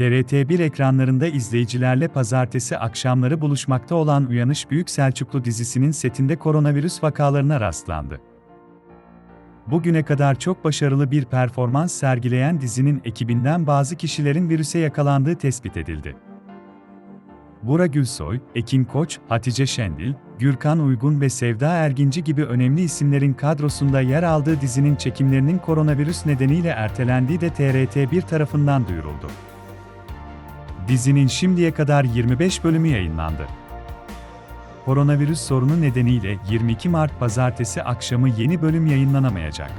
TRT1 ekranlarında izleyicilerle pazartesi akşamları buluşmakta olan Uyanış Büyük Selçuklu dizisinin setinde koronavirüs vakalarına rastlandı. Bugüne kadar çok başarılı bir performans sergileyen dizinin ekibinden bazı kişilerin virüse yakalandığı tespit edildi. Bura Gülsoy, Ekin Koç, Hatice Şendil, Gürkan Uygun ve Sevda Erginci gibi önemli isimlerin kadrosunda yer aldığı dizinin çekimlerinin koronavirüs nedeniyle ertelendiği de TRT1 tarafından duyuruldu. Dizinin şimdiye kadar 25 bölümü yayınlandı. Koronavirüs sorunu nedeniyle 22 Mart pazartesi akşamı yeni bölüm yayınlanamayacak.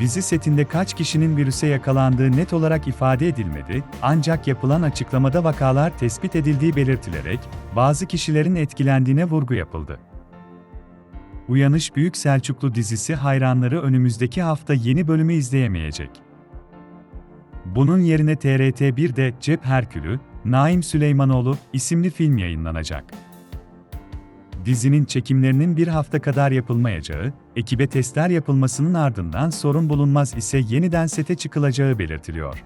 Dizi setinde kaç kişinin virüse yakalandığı net olarak ifade edilmedi, ancak yapılan açıklamada vakalar tespit edildiği belirtilerek, bazı kişilerin etkilendiğine vurgu yapıldı. Uyanış Büyük Selçuklu dizisi hayranları önümüzdeki hafta yeni bölümü izleyemeyecek. Bunun yerine TRT1'de Cep Herkülü, Naim Süleymanoğlu isimli film yayınlanacak. Dizinin çekimlerinin bir hafta kadar yapılmayacağı, ekibe testler yapılmasının ardından sorun bulunmaz ise yeniden sete çıkılacağı belirtiliyor.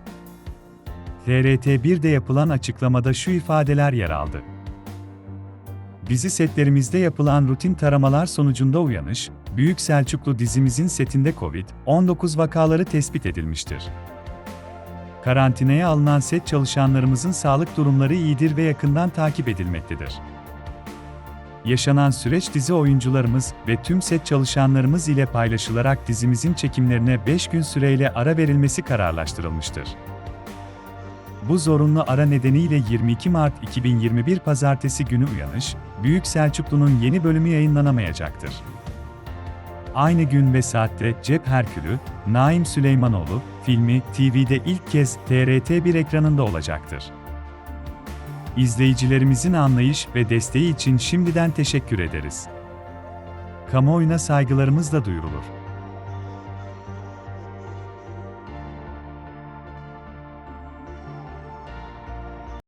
TRT1'de yapılan açıklamada şu ifadeler yer aldı. Dizi setlerimizde yapılan rutin taramalar sonucunda uyanış, Büyük Selçuklu dizimizin setinde COVID-19 vakaları tespit edilmiştir. Karantinaya alınan set çalışanlarımızın sağlık durumları iyidir ve yakından takip edilmektedir. Yaşanan süreç dizi oyuncularımız ve tüm set çalışanlarımız ile paylaşılarak dizimizin çekimlerine 5 gün süreyle ara verilmesi kararlaştırılmıştır. Bu zorunlu ara nedeniyle 22 Mart 2021 Pazartesi günü uyanış, Büyük Selçuklu'nun yeni bölümü yayınlanamayacaktır. Aynı gün ve saatte Cep Herkülü, Naim Süleymanoğlu, filmi TV'de ilk kez TRT1 ekranında olacaktır. İzleyicilerimizin anlayış ve desteği için şimdiden teşekkür ederiz. Kamuoyuna saygılarımız da duyurulur.